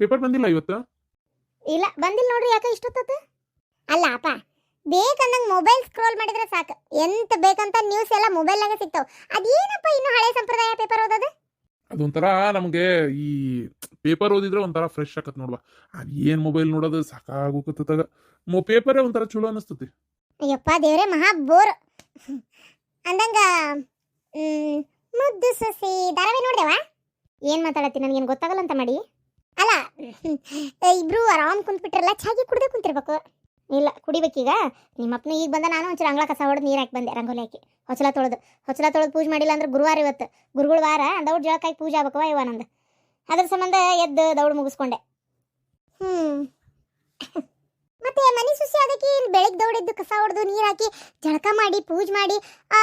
Paper ಬಂದಿಲ್ಲ ಇವತ್ತು? ಇಲ್ಲ ಬಂದಿಲ್ಲ ನೋಡ್ರಿ ಯಾಕೆ ಇಷ್ಟೊತ್ತದ ಅಲ್ಲ ಅಪ್ಪ ಬೇಕಂದಂಗೆ ಮೊಬೈಲ್ ಸ್ಕ್ರೋಲ್ ಮಾಡಿದ್ರೆ ಸಾಕು. ಎಂತ ಬೇಕಂತ ನ್ಯೂಸ್ ಎಲ್ಲ ಮೊಬೈಲ್ನಾಗ ಸಿಗ್ತಾವ. ಅದೇನಪ್ಪ ಇನ್ನು ಹಳೆ ಸಂಪ್ರದಾಯ ಪೇಪರ್ ಓದೋದು? ಅದೊಂಥರ ನಮಗೆ ಈ ಪೇಪರ್ ಓದಿದ್ರೆ ಒಂಥರ ಫ್ರೆಶ್ ಆಗತ್ ನೋಡ್ವಾ. ಅದು ಏನು ಮೊಬೈಲ್ ನೋಡೋದು ಸಾಕಾಗೋಕತ್ತದಾಗ ಮೊ ಪೇಪರೇ ಒಂಥರ ಚಲೋ ಅನಿಸ್ತತಿ. ಅಯ್ಯಪ್ಪ ದೇವ್ರೆ ಮಹಾ ಬೋರ್. ಅಂದಂಗ ಮ್, ಮುದ್ದು ಸಸಿ ಧಾರಾವಾಹಿ ನೋಡ್ದೇವಾ? ಏನ್ ಮಾತಾಡತ್ತಿ ನನಗೇನು ಗೊತ್ತಾಗಲ್ಲ ಅಂತ ಮಾಡಿ? ಅಲ್ಲ ಇಬ್ರು ಆರಾಮ್ ಕುಂತ್ಬಿಟ್ರಲ್ಲ ಚಾಗಿ ಕುಡ್ದೆ ಕುಂತಿರ್ಬೇಕು. ಇಲ್ಲ ಕುಡಿಬೇಕೀಗ. ನಿಮ್ಮಪ್ಪನ ಈಗ ಬಂದ ನಾನು ಒಂಚೂರು ಅಂಗಳ ಕಸ ಹೊಡೆದು ನೀರು ಹಾಕಿ ಬಂದೆ ರಂಗೋಲಿ ಹಾಕಿ. ಹೊಚಲ ತೊಳೆದು. ಹೊಚಲ ತೊಳೆದು ಪೂಜೆ ಮಾಡಿಲ್ಲ ಅಂದ್ರೆ ಗುರುವಾರ ಇವತ್ತು. ಗುರುಗಳ ವಾರ ದೌಡ್ ಜಳಕಾಯಿ ಪೂಜೆ ಆಗ್ಬೇಕವ ಇವ ನಂದು. ಅದ್ರ ಸಂಬಂಧ ಎದ್ದು ದೌಡ್ ಮುಗಿಸ್ಕೊಂಡೆ. ಹ್ಮ್. ಮತ್ತೆ ಮನೆ ಸುಸಿ ಅದಕ್ಕೆ ಬೆಳಗ್ಗೆ ದೌಡೆದ್ದು ಕಸ ಹೊಡೆದು ನೀರು ಹಾಕಿ ಜಳಕ ಮಾಡಿ ಪೂಜೆ ಮಾಡಿ ಆ,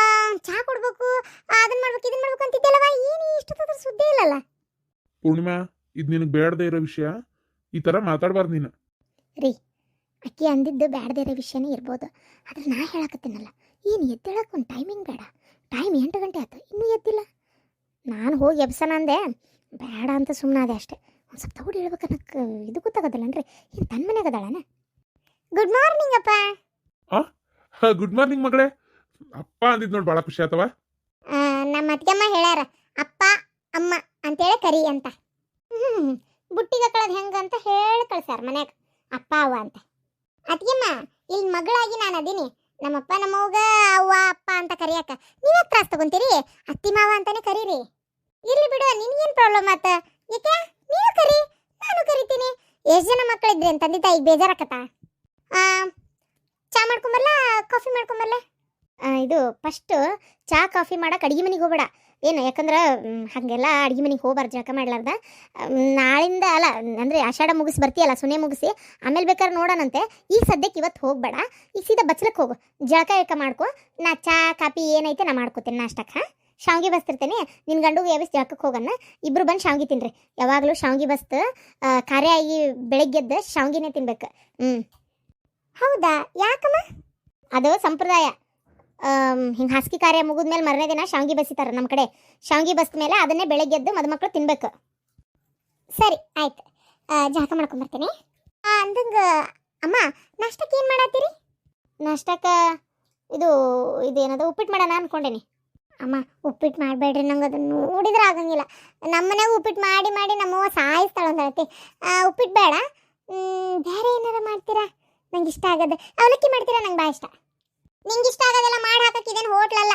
ಚಹಾ ಕೊಡ್ಬೇಕು ಅದನ್ನ ಮಾಡ್ಬೇಕು ಇದನ್ನ ಮಾಡ್ಬೇಕು ಅಂತಿದ್ದೆಲ್ಲವ ಏನು ಇಷ್ಟು ಸುದ್ದಿ ಇಲ್ಲಲ್ಲ? ಪೂರ್ಣಿಮಾ ಇದು ನಿನಗೆ ಬೇಡದೇ ಇರೋ ವಿಷಯ? ಈ ಥರ ಮಾತಾಡಬಾರ್ದು ನೀನು. ರೀ ಅಕ್ಕಿ ಅಂದಿದ್ದು ಬೇಡದೇ ಇರೋ ವಿಷಯನೇ ಇರ್ಬೋದು. ಆದ್ರೆ ನಾ ಹೇಳಕತ್ತೀನಲ್ಲ ಏನು ಎದ್ದೇಳಕ್ಕೆ ಒಂದು ಟೈಮಿಂಗ್ ಬೇಡ. ಟೈಮ್ ಎಂಟು ಗಂಟೆ ಆಯ್ತು ಇನ್ನೂ ಎದ್ದಿಲ್ಲ. ನಾನು ಹೋಗಿ ಎಬ್ಸನ ಅಂದೆ ಬೇಡ ಅಂತ ಸುಮ್ಮನಾದೆ ಅಷ್ಟೇ. ಒಂದು ಸ್ವಲ್ಪ ತಗೊಂಡು ಹೇಳ್ಬೇಕು ಅನ್ನಕ್ಕೆ ಇದು ಗೊತ್ತಾಗೋದಿಲ್ಲನ್ರಿ ಏನು ತನ್ನ ಮನೆಗೆ ಅದಾಳನ? ಗುಡ್ ಮಾರ್ನಿಂಗ್ ಅಪ್ಪ. ಗುಡ್ ಮಾರ್ನಿಂಗ್ ಮಗಳೇ. ಅಪ್ಪ ಅಂದಿದ್ ನೋಡಿ ಭಾಳ ಖುಷಿ ಆತವ? ನಮ್ಮ ಅತ್ತಿಗೆಮ್ಮ ಹೇಳ್ಯಾರ ಅಪ್ಪ ಅಮ್ಮ ಅಂತೇಳಿ ಕರಿ ಅಂತ. ಹ್ಮ್ ಬುಟ್ಟಿಗೆ ಕಳದ್ ಹೆಂಗೆ ಅಂತ ಹೇಳಿ ಕಳ್ಸ್ಯಾರ ಮನ್ಯಾಗ ಅಪ್ಪ ಅವ್ವ ಅಂತ. ಅತ್ತಿಗೆಮ್ಮ ಇಲ್ಲಿ ಮಗಳಾಗಿ ನಾನು ಅದೀನಿ. ನಮ್ಮಪ್ಪ ನಮ್ಮವ್ಗ ಅವ್ವ ಅಪ್ಪ ಅಂತ ಕರಿಯಾಕ ನೀವ್ಯಾಕೆ ತ್ರಾಸ್ ತಗೊಂತೀರಿ? ಅತ್ತಿ ಮಾವ ಅಂತಾನೆ ಕರೀರಿ. ಇರ್ಲಿ ಬಿಡು ನಿನ್ಗೇನು ಪ್ರಾಬ್ಲಮ್ ಆತ? ಏಕೆ ನೀವು ಕರಿ ನಾನು ಕರಿತೀನಿ. ಎಷ್ಟು ಜನ ಮಕ್ಕಳಿದ್ರಿ ಅಂತ ತಂದೆ ತಾಯಿಗೆ ಬೇಜಾರಾಕತ್ತ? ಚಾ ಮಾಡ್ಕೊಂಬರ್ಲ ಕಾಫಿ ಮಾಡ್ಕೊಂಬರ್ಲ? ಆ, ಇದು ಫಸ್ಟ್ ಚಾ ಕಾಫಿ ಮಾಡಕ್ಕೆ ಅಡಿಗೆ ಮನೆಗೆ ಹೋಗ್ಬೇಡ. ಏನು, ಯಾಕಂದ್ರೆ ಹಾಗೆಲ್ಲ ಅಡುಗೆ ಮನೆಗೆ ಹೋಗ್ಬಾರ್ದು ಜಳಕ ಮಾಡ್ಲಾರ್ದ. ನಾಳಿಂದ ಅಲ್ಲ, ಅಂದರೆ ಆಷಾಢ ಮುಗಿಸಿ ಬರ್ತೀಯಲ್ಲ, ಸುನೆ ಮುಗಿಸಿ, ಆಮೇಲೆ ಬೇಕಾದ್ರೆ ನೋಡೋಣಂತೆ ಈ ಸದ್ಯಕ್ಕೆ ಇವತ್ತು ಹೋಗ್ಬೇಡ ಈ ಸೀದಾ ಬಚ್ಲಕ್ಕೆ ಹೋಗು. ಜಳಕ ಯಾಕ ಮಾಡ್ಕೊ, ನಾ ಚಾ, ಕಾಪಿ ಏನೈತೆ ನಾ ಮಾಡ್ಕೋತೀನಿ ನಾಷ್ಟಕ್ಕೆ, ಹಾಂ? ಶಾವ್ಗೆ ಬಸ್ತಿರ್ತೇನೆ ನಿನ್ನ ಗಂಡುಗೆ ಯಾವಿಸ್ ಜಳಕಕ್ಕೆ ಹೋಗಣ್ಣ ಇಬ್ಬರು ಬಂದು ಶಾವ್ಗೆ ತಿನ್ರಿ. ಯಾವಾಗಲೂ ಶಾವ್ಗೆ ಬಸ್ತು ಖಾರೆ ಆಗಿ ಬೆಳಗ್ಗೆದ್ದು ಶಾವ್ಗೆನೇ ತಿನ್ಬೇಕು. ಹ್ಞೂ ಹೌದಾ? ಯಾಕಮ್ಮ? ಅದು ಸಂಪ್ರದಾಯ. ಹಿಂಗೆ ಹಾಸಿಗೆ ಕಾರ್ಯ ಮುಗಿದ್ಮೇಲೆ ಮರನೇ ದಿನ ಶಾವ್ಗಿ ಬಸಿತಾರೆ ನಮ್ಮ ಕಡೆ. ಶಾವ್ಗಿ ಬಸ್ದ ಮೇಲೆ ಅದನ್ನೇ ಬೆಳಗ್ಗೆ ಎದ್ದು ಮದುಮಕ್ಳು ತಿನ್ಬೇಕು. ಸರಿ, ಆಯ್ತು. ಜಳಕ ಮಾಡ್ಕೊಂಬರ್ತೀನಿ ಅಂದಂಗೆ, ಅಮ್ಮ, ನಾಷ್ಟಕ್ಕೆ ಏನು ಮಾಡತ್ತೀರಿ? ನಾಷ್ಟಕ್ಕೆ, ಇದು ಇದೇನದು ಉಪ್ಪಿಟ್ಟು ಮಾಡೋಣ ಅನ್ಕೊಂಡೇನಿ. ಅಮ್ಮ ಉಪ್ಪಿಟ್ಟು ಮಾಡಬೇಡ್ರಿ, ನಂಗೆ ಅದನ್ನ ನೋಡಿದ್ರೆ ಆಗಂಗಿಲ್ಲ. ನಮ್ಮ ಮನೆಗೆ ಉಪ್ಪಿಟ್ಟು ಮಾಡಿ ಮಾಡಿ ನಮ್ಮವ್ವ ಸಾಯಿಸ್ತಾಳೆ ಅಂತ ಹೇಳ್ತಿ ಉಪ್ಪಿಟ್ಟು ಬೇಡ. ಬೇರೆ ಏನಾರ ಮಾಡ್ತೀರಾ? ನಂಗೆ ಇಷ್ಟ ಆಗೋದು. ಅವಲಕ್ಕಿ ಮಾಡ್ತೀರಾ? ನಂಗೆ ಭಾಳ ಇಷ್ಟ. ನಿಂಗೆ ಇಷ್ಟ ಆಗೋದೆಲ್ಲ ಮಾಡಿ ಹಾಕಕ್ಕೆ ಇದೇನು ಹೋಟ್ಲಲ್ಲ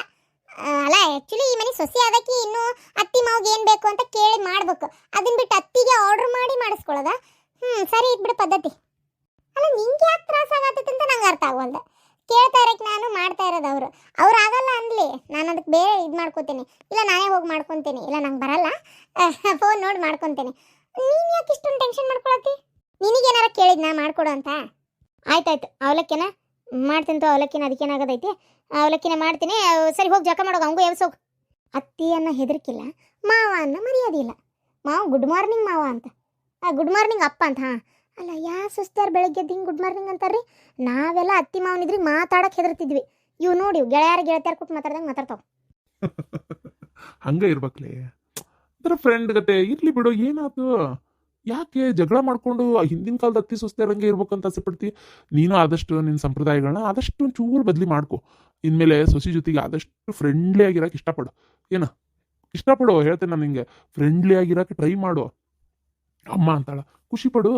ಅಲ್ಲ. ಆ್ಯಕ್ಚುಲಿ ಈ ಮನೆ ಸೊಸೆ ಅದಕ್ಕೆ ಇನ್ನೂ ಅತ್ತಿ ಮಾವಿಗೆ ಏನು ಬೇಕು ಅಂತ ಕೇಳಿ ಮಾಡ್ಬೇಕು. ಅದನ್ನ ಬಿಟ್ಟು ಅತ್ತಿಗೆ ಆರ್ಡ್ರ್ ಮಾಡಿ ಮಾಡಿಸ್ಕೊಳ್ಳೋದ? ಹ್ಞೂ ಸರಿ ಇದ್ಬಿಡು ಪದ್ಧತಿ. ಅಲ್ಲ, ನಿಂಗೆ ಯಾಕೆ ತ್ರಾಸ ಆಗತ್ತೈತೆ ಅಂತ ನಂಗೆ ಅರ್ಥ ಆಗೋಲ್ಲ ಕೇಳ್ತಾ ಇರಕ್ಕೆ ನಾನು, ಮಾಡ್ತಾ ಇರೋದು ಅವರು. ಅವ್ರು ಆಗಲ್ಲ ಅನ್ಲಿ ನಾನು ಅದಕ್ಕೆ ಬೇರೆ ಇದು ಮಾಡ್ಕೊತೀನಿ. ಇಲ್ಲ, ನಾನೇ ಹೋಗಿ ಮಾಡ್ಕೊತೀನಿ. ಇಲ್ಲ, ನಂಗೆ ಬರಲ್ಲ. ಫೋನ್ ನೋಡಿ ಮಾಡ್ಕೊತೀನಿ. ನೀನು ಯಾಕೆ ಇಷ್ಟೊಂದು ಟೆನ್ಷನ್ ಮಾಡ್ಕೊಳತ್ತಿ? ನಿನಗೇನಾರ ಕೇಳಿದ್ನಾ ಮಾಡ್ಕೊಡು ಅಂತ? ಆಯ್ತಾಯ್ತು, ಅವಲಕ್ಕಿನ? ಮಾಡ್ತೀನಿ ತೋ, ಅವಲಕ್ಕಿನ, ಅದಕ್ಕೇನಾಗದೈತಿ? ಅವಲಕ್ಕಿನ ಮಾಡ್ತೀನಿ. ಸರಿ, ಹೋಗಿ ಜಕ ಮಾಡೋಗ, ಹಂಗೂ ಎವ್ಸೋಗ್ ಅತ್ತಿ ಅನ್ನೋ ಹೆದರ್ಕಿಲ್ಲ ಮಾವ ಅನ್ನ ಮರ್ಯಾದಿಲ್ಲ ಮಾವ, ಗುಡ್ ಮಾರ್ನಿಂಗ್ ಮಾವ ಅಂತ. ಆ, ಗುಡ್ ಮಾರ್ನಿಂಗ್ ಅಪ್ಪ ಅಂತ, ಹಾಂ. ಅಲ್ಲ, ಯಾ ಸುಸ್ತಾರ ಬೆಳಗ್ಗೆ ಹಿಂಗೆ ಗುಡ್ ಮಾರ್ನಿಂಗ್ ಅಂತಾರ್ರಿ? ನಾವೆಲ್ಲ ಅತ್ತಿ ಮಾವನಿದ್ರಿಗೆ ಮಾತಾಡಕ್ಕೆ ಹೆದರ್ತಿದ್ವಿ. ಇವು ನೋಡಿ, ಗೆಳೆಯರ, ಗೆಳತಿಯಾರ ಕೊಟ್ಟು ಮಾತಾಡ್ದಂಗೆ ಮಾತಾಡ್ತಾವ. ಹಂಗೆ ಇರ್ಬೇಕ್ಲೇ. ಅದರ ಫ್ರೆಂಡ್ ಗತೆ, ಇರ್ಲಿ ಬಿಡು ಏನಾಯ್ತು ಯಾಕೆ ಜಗಳ ಮಾಡ್ಕೊಂಡು ಹಿಂದಿನ ಕಾಲದ ಅತ್ತಿ ಸೊಸ್ತೆರಂಗೆ ಇರ್ಬೇಕಂತ ಆಸೆ ಪಡ್ತಿ ನೀನು ಆದಷ್ಟು ನಿನ್ನ ಸಂಪ್ರದಾಯಗಳನ್ನ ಆದಷ್ಟು ಒಂಚೂರು ಬದಲಿ ಮಾಡ್ಕೊ. ಇನ್ಮೇಲೆ ಸೊಸಿ ಜೊತೆಗೆ ಆದಷ್ಟು ಫ್ರೆಂಡ್ಲಿ ಆಗಿರಕ್ಕೆ ಇಷ್ಟಪಡು. ಏನ? ಇಷ್ಟಪಡು, ಹೇಳ್ತೇನೆ ನಾನು ನಿಂಗೆ. ಫ್ರೆಂಡ್ಲಿ ಆಗಿರಕ್ಕೆ ಟ್ರೈ ಮಾಡು. ಅಮ್ಮ ಅಂತಾಳ. ಖುಷಿ ಪಡು.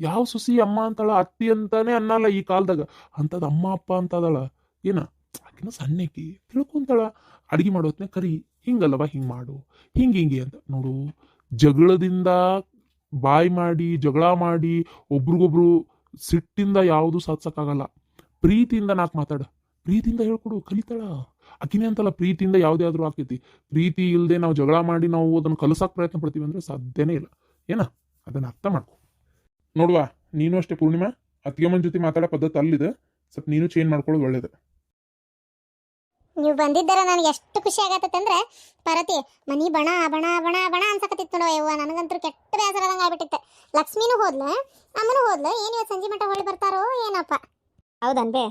ಯಾವ ಸೊಸಿ ಅಮ್ಮ ಅಂತಾಳ? ಅತ್ತಿ ಅಂತಾನೆ ಅನ್ನಲ್ಲ ಈ ಕಾಲದಾಗ. ಅಂತದ ಅಮ್ಮ, ಅಪ್ಪ ಅಂತದಳ. ಏನ? ಆಕಿನ ಸಣ್ಣಕಿ ತಿಳ್ಕೊಂತಾಳ. ಅಡಿಗೆ ಮಾಡೋತ್ನೆ ಕರಿ, ಹಿಂಗಲ್ಲವ, ಹಿಂಗೆ ಮಾಡು. ಹಿಂಗೆ ಹಿಂಗೆ ಅಂತ. ನೋಡು, ಜಗಳದಿಂದ ಬಾಯಿ ಮಾಡಿ, ಜಗಳ ಮಾಡಿ, ಒಬ್ರಿಗೊಬ್ರು ಸಿಟ್ಟಿಂದ ಯಾವುದು ಸಾಧಿಸೋಕ್ಕಾಗಲ್ಲ. ಪ್ರೀತಿಯಿಂದ ನಾಲ್ಕು ಮಾತಾಡ. ಪ್ರೀತಿಯಿಂದ ಹೇಳ್ಕೊಡು, ಕಲಿತಾಳ. ಅಕಿನೇ ಅಂತಲ್ಲ, ಪ್ರೀತಿಯಿಂದ ಯಾವುದೇ ಆದ್ರೂ ಆಕೈತಿ ಪ್ರೀತಿ ಇಲ್ಲದೆ ನಾವು ಜಗಳ ಮಾಡಿ ನಾವು ಅದನ್ನು ಕಲಿಸೋಕೆ ಪ್ರಯತ್ನ ಪಡ್ತೀವಿ ಅಂದ್ರೆ ಸಾಧ್ಯನೇ ಇಲ್ಲ. ಏನ? ಅದನ್ನ ಅರ್ಥ ಮಾಡ್ಕೊ. ನೋಡುವ, ನೀನು ಅಷ್ಟೇ ಪೂರ್ಣಿಮಾ? ಅತ್ತಿಗೆಮ್ಮನ ಜೊತೆ ಮಾತಾಡೋ ಪದ್ಧತಿ ಅಲ್ಲಿದೆ. ಸ್ವಲ್ಪ ನೀನು ಚೇಂಜ್ ಮಾಡ್ಕೊಳ್ಳೋದು ಒಳ್ಳೇದು. ನೀವು ಬಂದಿದ್ದರ ನನಗೆ ಎಷ್ಟು ಖುಷಿ ಆಗತ್ತಂದ್ರೆ ಪರತಿ ಮನಿ ಬಣ ಬಣ ಬಣ ಬಣ ಅನ್ಸಕತ್ತಿತ್ತು ನೋಡೋ ಯವ್ವ. ನನಗಂತೂ ಕೆಟ್ಟ ಬೇಸರದಂಗೆ ಆಗ್ಬಿಟ್ಟಿತ್ತೆ. ಲಕ್ಷ್ಮಿನೂ ಹೋದ್ಲ ಅಮ್ಮನೂ ಹೋದ್ಲ. ಏನು ಇವತ್ತು ಸಂಜೆ ಮಠ ಹೊಳ್ಳಿ ಬರ್ತಾರೋ ಏನಪ್ಪ? ಹೌದನ್ಬೆ?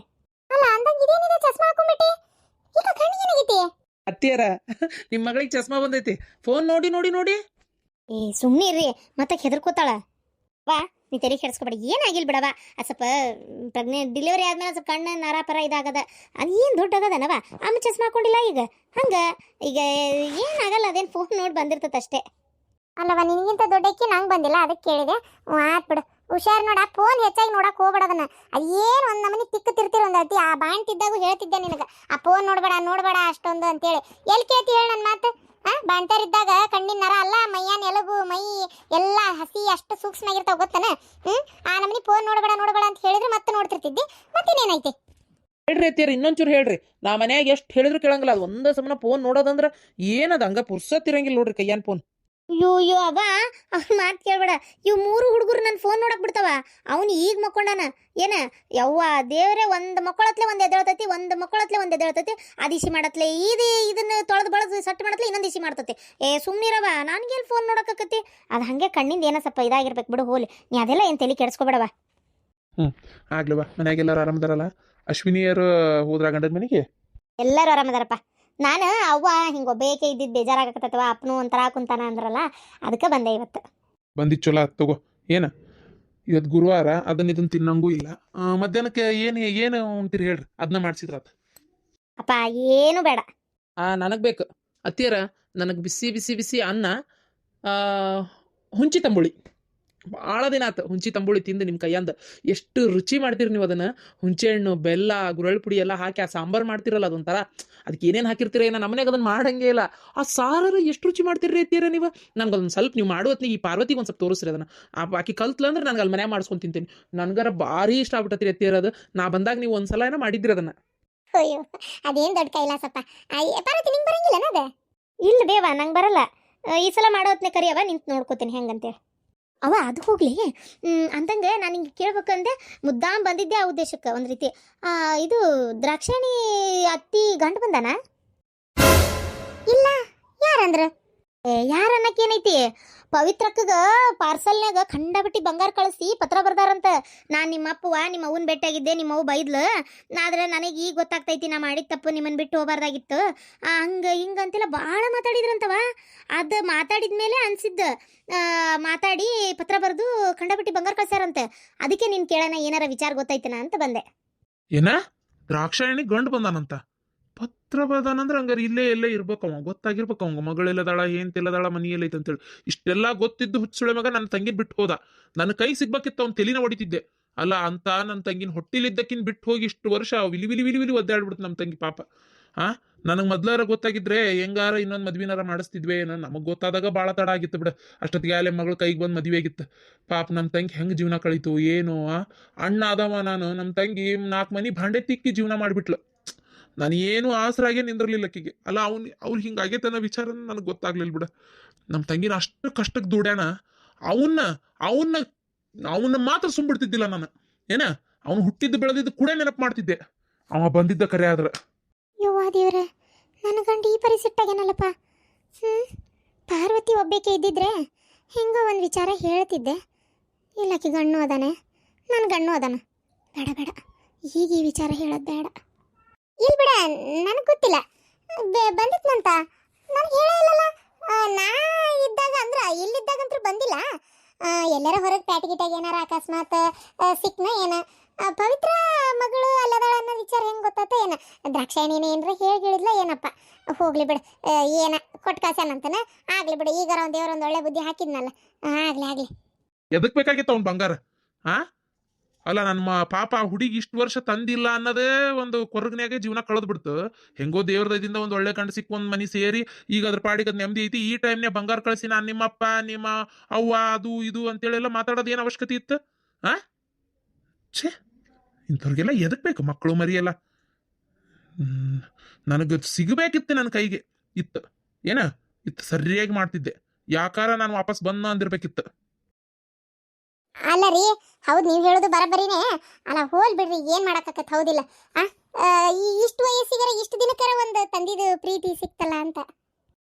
ಅಲ್ಲ ಅಂದಂಗೆ ಇದೇನಿದೆ ಚಸ್ಮಾ ಹಾಕೊಂಡ್ಬಿಟ್ಟಿ ಈಗ ಕಣ್ಣಿಗೆ ಏನಾಗೈತಿ? ಅತ್ತಿಯರ ನಿಮ್ಮ ಮಗಳಿಗೆ ಚಸ್ಮಾ ಬಂದೈತಿ. ಫೋನ್ ನೋಡಿ ನೋಡಿ ನೋಡಿ. ಏ ಸುಮ್ಮನೆ ಇರ್ರಿ ಮತ್ತೆ ಹೆದರ್ಕೋತಾಳ? ವಾ, ನೀ ತಲೆ ಕೆಡಿಸ್ಕೊಬೇಡ. ಏನಾಗಿಲ್ಲ ಬಿಡವ ಆ ಸ್ವಲ್ಪ ಪ್ರೆಗ್ನೆಂಟ್ ಡೆಲಿವರಿ ಆದ್ಮೇಲೆ ಸ್ವಲ್ಪ ಕಣ್ಣು ನರ ಪರ ಇದಾಗದ. ಅದು ಏನು ದೊಡ್ಡದನವ ಆಮೇಲೆ ಚಸ್ಮ ಹಾಕೊಂಡಿಲ್ಲ ಈಗ? ಹಂಗೆ? ಈಗ ಏನಾಗಲ್ಲ ಅದೇನು ಫೋನ್ ನೋಡಿ ಬಂದಿರ್ತದೆ ಅಷ್ಟೇ. ಅಲ್ಲವ ನಿನಗಿಂತ ದೊಡ್ಡಕ್ಕೆ ನಂಗೆ ಬಂದಿಲ್ಲ ಅದಕ್ಕೆ ಕೇಳಿದೆ. ಆತ್ ಬಿಡು. ಹುಷಾರ್ ನೋಡ ಫೋನ್ ಹೆಚ್ಚಾಗಿ ನೋಡಕ್ ಹೋಗ್ಬೇಡದನ್ನ. ಅದೇನು ಒಂದು ನಮನಿ ತಿಕ್ಕ ತಿರ್ತಿರ ಒಂದ್ ಅತಿ ಆ ಬಾಣ್ತಿದ್ದಾಗೂ ಹೇಳ್ತಿದ್ದೆ ನಿನಗೆ. ಆ ಫೋನ್ ನೋಡ್ಬೇಡ ನೋಡ್ಬೇಡ ಅಷ್ಟೊಂದು ಅಂತೇಳಿ. ಎಲ್ಲಿ ಕೇಳ್ತಿ ಹೇಳ ನನ್ನ ಮಾತು? ಬಾಣ್ತಾರಿದ್ದಾಗ ಕಣ್ಣಿನ ನರ ಅಲ್ಲ ಮೈಯಾನ ಎಲುಬು ಮೈ ಎಲ್ಲ ಹಸಿ, ಅಷ್ಟು ಸೂಕ್ಷ್ಮ ಆಗಿರ್ತಾವ ಗೊತ್ತನ? ಹ್ಮ್? ಆ, ನಮನಿ ಫೋನ್ ನೋಡ್ಬೇಡ ನೋಡ್ಬೇಡ ಅಂತ ಹೇಳಿದ್ರೆ ಮತ್ತೆ ನೋಡ್ತಿರ್ತಿದ್ದಿ. ಮತ್ತಿನ್ನೇನೈತೆ ಹೇಳ್ರಿ ಅತ್ತಿಯರ್ ಇನ್ನೊಂಚೂರು ಹೇಳ್ರಿ. ನಾ ಮನ್ಯಾಗ ಎಷ್ಟು ಹೇಳಿದ್ರು ಕೇಳಂಗಿಲ್ಲ. ಅದು ಒಂದೇ ಸಮನ ಫೋನ್ ನೋಡೋದಂದ್ರೆ ಏನದ? ಹಂಗ ಪುರ್ಸತ್ತಿರಂಗಿಲ್ಲ ನೋಡ್ರಿ ಕೈಯಾನ್ ಫೋನ್ ಅಯ್ಯೋ ಅಯ್ಯೋ ಅವ ಅವ್ನ ಮಾತು ಕೇಳ್ಬೇಡ. ಇವ್ ಮೂರು ಹುಡುಗರು ನನ್ನ ಫೋನ್ ನೋಡಕ್ ಬಿಡ್ತಾವ. ಅವ್ನು ಈಗ ಮಕ್ಕೊಂಡಾನ. ಏನ? ಯವ್ವ ದೇವ್ರೆ ಒಂದು ಮಕ್ಕಳತ್ಲೆ ಒಂದು ಎದ್ದೇಳ್ತೈತಿ ಒಂದು ಮಕ್ಕಳತ್ಲೆ ಒಂದು ಎದ್ದೇಳ್ತೈತಿ. ಅದಿಸಿ ಮಾಡತ್ಲೆ ಇದು ಇದನ್ನ ತೊಳೆದು ಬಳದು ಸಟ್ ಮಾಡತ್ಲೆ ಇನ್ನೊಂದು ಇಸಿ ಮಾಡ್ತೈತಿ. ಏ ಸುಮ್ನಿರವ ನನ್ಗೇನು ಫೋನ್ ನೋಡಕತ್ತಿ ಅದು ಹಂಗೆ ಕಣ್ಣಿಂದ ಏನಸಪ್ಪ ಸ್ವಲ್ಪ ಇದಾಗಿರ್ಬೇಕು ಬಿಡು ಹೋಲಿ. ನೀ ಅದೆಲ್ಲ ಏನು ತಲೆ ಕೆಡಿಸ್ಕೊಬೇಡವ? ಆಗ್ಲವ ಮನ್ಯಾಗ ಎಲ್ಲಾರು ಆರಾಮದಾರಲ್ಲ ಅಶ್ವಿನಿಯರು ಹೋದ್ರ ಗಂಡದ ಮನೆಗೆ? ಎಲ್ಲರೂ ಆರಾಮದಾರಪ್ಪ ನಾನು ಅವ್ವ ಹಿಂಗೆ ಒಬ್ಬೇಕೆ ಇದ್ದಿದ್ದು ಬೇಜಾರಾಗತ್ತವ ಅಪ್ಪನು ಒಂಥರ ಕುಂತಾನ ಅಂದ್ರಲ್ಲ ಅದಕ್ಕೆ ಬಂದೆ ಇವತ್ತು. ಬಂದಿದ್ದು ಚಲೋ ಆತ್ ತಗೋ ಏನ? ಇವತ್ತು ಗುರುವಾರ ಅದನ್ನ ಇದನ್ನ ತಿನ್ನಂಗೂ ಇಲ್ಲ. ಆ, ಮಧ್ಯಾಹ್ನಕ್ಕೆ ಏನು ಏನು ಉಂಟಿರಿ ಹೇಳ್ರಿ ಅದನ್ನ ಮಾಡ್ಸಿದ್ರಾತ ಅಪ್ಪ ಏನು ಬೇಡ. ಆ ನನಗೆ ಬೇಕು. ಅತ್ತಿಯರ ನನಗೆ ಬಿಸಿ ಬಿಸಿ ಬಿಸಿ ಅನ್ನ ಆ, ಹುಂಚಿ ತಂಬುಳಿ ಭಾಳ ದಿನ ಆತು. ಹುಂಚಿ ತಂಬುಳಿ ತಿಂದು ನಿಮ್ಮ ಕೈಯಂದ ಎಷ್ಟು ರುಚಿ ಮಾಡ್ತೀರಿ ನೀವು ಅದನ್ನು? ಹುಂಚೆ ಹಣ್ಣು ಬೆಲ್ಲ ಗುರಳ್ ಪುಡಿ ಎಲ್ಲ ಹಾಕಿ ಆ ಸಾಂಬಾರು ಮಾಡ್ತಿರಲ್ಲ ಅದೊಂಥರ. ಅದಕ್ಕೆ ಏನೇನು ಹಾಕಿರ್ತೀರ ಏನೋ? ನಮ್ಮನೆಗೆ ಅದನ್ನು ಮಾಡಂಗೇ ಇಲ್ಲ. ಆ ಸಾರರು ಎಷ್ಟು ರುಚಿ ಮಾಡ್ತಿರ್ರಿ ಅಂತೀರ ನೀವು? ನನಗೆ ಅದೊಂದು ಸ್ವಲ್ಪ ನೀವು ಮಾಡುವತ್ ಈ ಪಾರ್ವತಿಗೆ ಒಂದು ಸ್ವಲ್ಪ ತೋರಿಸ್ರಿ ಅದನ್ನು. ಆ ಆಕಿ ಕಲ್ತ್ಲ ಅಂದ್ರೆ ನನಗೆ ಅಲ್ಲಿ ಮನೆ ಮಾಡ್ಸ್ಕೊಂಡು ತಿಂತೀನಿ. ನನಗರ ಭಾರಿ ಇಷ್ಟ ಆಗ್ಬಿಟ್ಟತ್ರಿ ಅತ್ತೀರ ಅದು. ನಾ ಬಂದಾಗ ನೀವು ಒಂದು ಸಲ ಏನೋ ಮಾಡಿದ್ರಿ ಅದನ್ನು. ಅಯ್ಯೋ, ಅದೇನು ದೊಡ್ಡ ಕೈಲಾಸಪ್ಪ. ಪಾರ್ವತಿ ನಿಂಗೆ ಬರಂಗಿಲ್ಲ ಇಲ್ಲ ಬೇವಾ, ನಂಗೆ ಬರಲ್ಲ. ಈ ಸಲ ಮಾಡೋ ಹೊತ್ನೆ ಕರಿಯವ ನಿಂತು ನೋಡ್ಕೋತೀನಿ ಹೆಂಗಂತೇಳಿ ಅವ ಅದು ಹೋಗ್ಲಿ. ಅಂದಂಗೆ ನಾನು ಹಿಂಗೆ ಕೇಳ್ಬೇಕಂದೆ ಮುದ್ದಾಂ ಬಂದಿದ್ದೆ ಆ ಉದ್ದೇಶಕ್ಕೆ ಒಂದು ರೀತಿ. ಇದು ದ್ರಾಕ್ಷಾಣಿ ಅತ್ತಿ ಗಂಡು ಬಂದಾನ? ಇಲ್ಲ, ಯಾರಂದ್ರ? ಏ ಯಾರ ಅನ್ನಕ್ಕೇನೈತಿ ಪವಿತ್ರಕ್ಕಗ ಪಾರ್ಸಲ್ನ್ಯಾಗ ಖಂಡಬಿಟ್ಟಿ ಬಂಗಾರ ಕಳಿಸಿ ಪತ್ರ ಬರ್ದಾರಂತ. ನಾನು ನಿಮ್ಮ ಅಪ್ಪವ, ನಿಮ್ಮ ಅವ್ವನ ಭೇಟಿಯಾಗಿದ್ದೆ, ನಿಮ್ಮ ಅವ್ವ ಬೈದ್ಲು. ಆದ್ರೆ ನನಗೆ ಈಗ ಗೊತ್ತಾಗ್ತೈತಿ ನಾ ಮಾಡಿದ ತಪ್ಪು ನಿಮ್ಮನ್ನ ಬಿಟ್ಟು ಹೋಗ್ಬಾರ್ದಾಗಿತ್ತು. ಹಂಗೆ ಹಂಗ ಅಂತೆಲ್ಲ ಭಾಳ ಮಾತಾಡಿದ್ರಂತವ. ಅದು ಮಾತಾಡಿದ ಮೇಲೆ ಅನ್ಸಿದ್ದ. ಮಾತಾಡಿ ಪತ್ರ ಬರೆದು ಖಂಡಬಿಟ್ಟಿ ಬಂಗಾರ ಕಳ್ಸ್ಯಾರಂತೆ. ಅದಕ್ಕೆ ನೀನು ಕೇಳೋಣ ಏನಾರ ವಿಚಾರ ಗೊತ್ತಾಯ್ತನಾ ಅಂತ ಬಂದೆ. ಏನ? ದ್ರಾಕ್ಷಾಯಣಿ ಗಂಡು ಬಂದಾನಂತ. ಪತ್ರ ಬಂದಾನಂದ್ರ ಹಂಗಾರೆ ಇಲ್ಲೇ ಎಲ್ಲೇ ಇರ್ಬೇಕು ಅವ. ಗೊತ್ತಾಗಿರ್ಬೇಕು ಅವಂಗ. ಮಗಳೆಲ್ಲದಾಳ ಏನ್ತಿಲ್ಲದಾಳ ಮನಿ ಎಲ್ಲೈತೆ ಅಂತೇಳಿ. ಇಷ್ಟೆಲ್ಲ ಗೊತ್ತಿದ್ದು ಹುಚ್ಚುಳೆ ಮಗ ನನ್ನ ತಂಗಿನ ಬಿಟ್ಟು ಹೋದ. ನನ್ನ ಕೈ ಸಿಗ್ಬೇಕಿತ್ತು, ಅವ್ನ ತಲೆನ ಹೊಡಿತಿದ್ದೆ. ಅಲ್ಲ, ಅಂತ ನನ್ನ ತಂಗಿನ ಹೊಟ್ಟಿಲಿದ್ದಕ್ಕಿನ್ ಬಿಟ್ಟು ಹೋಗಿ ಇಷ್ಟು ವರ್ಷ ವಿಲಿ ವಿಲಿ ವಿಲಿ ವಿಲಿ ಒದ್ದಾಡ್ಬಿಡ್ತು ನಮ್ಮ ತಂಗಿ ಪಾಪ. ಆ? ನನಗೆ ಮೊದ್ಲಾರ ಗೊತ್ತಾಗಿದ್ರೆ ಹೆಂಗಾರ ಇನ್ನೊಂದು ಮದ್ವಿನಾರ ಮಾಡಿಸ್ತಿದ್ವಿ ಏನೋ ನಮಗೆ ಗೊತ್ತಾದಾಗ ಭಾಳ ತಡ ಆಗಿತ್ತು ಬಿಡ. ಅಷ್ಟೊತ್ತಿಗೆ ಆಲೆ ಮಗಳು ಕೈಗೆ ಬಂದು ಮದುವೆ ಆಗಿತ್ತು. ಪಾಪ ನಮ್ಮ ತಂಗಿ ಹೆಂಗೆ ಜೀವನ ಕಳೀತು, ಏನು ಅಣ್ಣ ಆದವ ನಾನು. ನಮ್ಮ ತಂಗಿ ನಾಲ್ಕು ಮನಿ ಭಾಂಡೆ ತಿಕ್ಕಿ ಜೀವನ ಮಾಡಿಬಿಟ್ಲು. ನಾನು ಏನು ಆಸರಾಗೆ ನಿಂದಿರ್ಲಿಲ್ಲ ಆಕಿಗೆ ಅಲ್ಲ, ಅವ್ನು ಅವ್ರು ಹಿಂಗಾಗೈತೆ ಅನ್ನೋ ವಿಚಾರ ನನಗೆ ಗೊತ್ತಾಗ್ಲಿಲ್ಲ ಬಿಡ. ನಮ್ಮ ತಂಗಿನ ಅಷ್ಟು ಕಷ್ಟಕ್ಕೆ ದುಡ್ಯಾಣ ಅವನ್ನ ಅವನ್ನ ಅವನ್ನ ಮಾತ್ರ ಸುಂಬಿಡ್ತಿದ್ದಿಲ್ಲ ನಾನು. ಏನ? ಅವನು ಹುಟ್ಟಿದ್ದು ಬೆಳೆದಿದ್ದು ಕೂಡ ನೆನಪು ಮಾಡ್ತಿದ್ದೆ. ಅವ ಬಂದಿದ್ದ ಕರೆ ಆದ್ರೆ. ಯವ್ವ ನನ್ನ ಗಂಡ ಈ ಪರಿ ಹ್ಞೂ ಪಾರ್ವತಿ ಒಬ್ಬಕ್ಕೆ ಇದ್ದಿದ್ರೆ ಹೆಂಗೋ ಒಂದು ವಿಚಾರ ಹೇಳ್ತಿದ್ದೆ. ಇಲ್ಲಕಿ ಗಣ್ಣು ಅದಾನೆ ನನ್ನ ಗಣ್ಣು ಅದಾನ. ಬೇಡ ಬೇಡ. ಈಗ ಈ ವಿಚಾರ ಹೇಳೋದು ಬೇಡ. ಇಲ್ಲ ಬಿಡ, ನನಗೆ ಗೊತ್ತಿಲ್ಲ. ಬಂದಿತ್ತಂತ ನನಗೆ ಹೇಳೇ ಇಲ್ಲಲ್ಲ. ನಾ ಇದ್ದಾಗ ಅಂದ್ರೆ ಇಲ್ಲಿದ್ದಾಗಂತೂ ಬಂದಿಲ್ಲ. ಎಲ್ಲರ ಹೊರಗೆ ಪ್ಯಾಟಿ ಗಿಟ್ಟಾಗ ಏನಾರ ಅಕಸ್ಮಾತ್ ಸಿಕ್ನ ಏನ? ಪವಿತ್ರ ಮಗಳು ಅಲ್ಲದಾಳ ಅನ್ನೋ ವಿಚಾರ ಹೆಂಗೆ ಗೊತ್ತಾತ ಏನ? ದ್ರಾಕ್ಷಾಯಣಿನ ಏನ್ರ ಹೇಳಿ ಹೇಳಿದ್ಲ ಏನಪ್ಪ? ಹೋಗ್ಲಿ ಬಿಡು. ಏನ? ಕೊಟ್ಟು ಕಾಸನಂತನ ಆಗ್ಲಿ ಬಿಡು, ಈಗಾರ ಒಂದು ದೇವ್ರ ಒಂದು ಒಳ್ಳೆ ಬುದ್ಧಿ ಹಾಕಿದ್ನಲ್ಲ. ಆಗ್ಲಿ ಆಗ್ಲಿ. ಎದಕ್ ಬೇಕಾಗಿತ್ತು ಅವ್ನ ಬಂಗಾರ? ಆ? ಅಲ್ಲ ನನ್ನ ಪಾಪ ಆ ಹುಡುಗಿ ಇಷ್ಟು ವರ್ಷ ತಂದಿಲ್ಲ ಅನ್ನೋದೇ ಒಂದು ಕೊರಗನ್ಯಾಗೆ ಜೀವನ ಕಳೆದು ಬಿಡ್ತು. ಹೆಂಗೋ ದೇವ್ರದಿಂದ ಒಂದು ಒಳ್ಳೆ ಕಂಡು ಸಿಕ್ಕ, ಒಂದು ಮನಿ ಸೇರಿ ಈಗ ಅದ್ರ ಪಾಡಿಗೆ ಅದು ನೆಮ್ಮದಿ ಐತಿ. ಈ ಟೈಮ್ನ್ಯಾಗ ಬಂಗಾರ ಕಳಿಸಿ ನಾನು ನಿಮ್ಮಪ್ಪ, ನಿಮ್ಮ ಅವ್ವ, ಅದು, ಇದು ಅಂತೇಳೆಲ್ಲ ಮಾತಾಡೋದು ಏನು ಅವಶ್ಯಕತೆ ಇತ್ತು? ಆ? ಛೇ, ಇಂಥವ್ರಿಗೆಲ್ಲ ಎದಕ್ ಬೇಕು ಮಕ್ಕಳು ಮರಿಯೆಲ್ಲ? ನನಗೆ ಸಿಗಬೇಕಿತ್ತು ನನ್ನ ಕೈಗೆ. ಇತ್ತು. ಏನ? ಇತ್ತು, ಸರಿಯಾಗಿ ಮಾಡ್ತಿದ್ದೆ. ಯಾಕಾರ ನಾನು ವಾಪಸ್ ಬಂದ ಅಂದಿರ್ಬೇಕಿತ್ತು. ಅಲ್ಲ ರೀ, ಹೌದು ನೀವು ಹೇಳೋದು ಬರಬರಿನೇ. ಅಲ್ಲ ಹೋಲ್ ಬಿಡ್ರಿ, ಏನು ಮಾಡಕ್ಕಾಗತ್ತೆ ಹೌದಿಲ್ಲ. ಈ ಇಷ್ಟು ವಯಸ್ಸಿಗೆ ಇಷ್ಟು ದಿನಕರ ಒಂದು ತಂದಿದ್ದು ಪ್ರೀತಿ ಸಿಕ್ತಲ್ಲ ಅಂತ.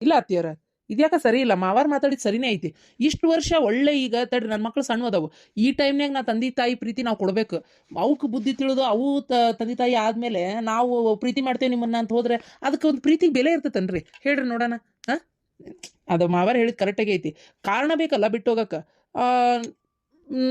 ಇಲ್ಲ ಅತ್ತಿಯರ ಇದ್ಯಾಕ ಸರಿ ಇಲ್ಲ? ಮಾವಾರ್ ಮಾತಾಡಿದ್ ಸರಿನೇ ಐತಿ. ಇಷ್ಟು ವರ್ಷ ಒಳ್ಳೆ ಈಗ ತಡ್ರಿ ನನ್ನ ಮಕ್ಳು ಸಣ್ಣ ಅದಾವು. ಈ ಟೈಮ್ನಾಗ ನಾ ತಂದೆ ತಾಯಿ ಪ್ರೀತಿ ನಾವು ಕೊಡ್ಬೇಕು. ಅವಕ್ಕೆ ಬುದ್ಧಿ ತಿಳಿದು, ಅವು ತಂದೆ ತಾಯಿ ಆದ್ಮೇಲೆ ನಾವು ಪ್ರೀತಿ ಮಾಡ್ತೇವೆ ನಿಮ್ಮನ್ನ ಅಂತ ಹೋದ್ರೆ ಅದಕ್ಕೆ ಒಂದು ಪ್ರೀತಿಗೆ ಬೆಲೆ ಇರ್ತೈತನ್ರಿ. ಹೇಳ್ರಿ ನೋಡೋಣ ಹಾ ಅದು ಮಾವಾರ್ ಹೇಳಿದ್ ಕರೆಕ್ಟಾಗಿ ಐತಿ. ಕಾರಣ ಬೇಕಲ್ಲ ಬಿಟ್ಟು ಹೋಗಕ್ಕೆ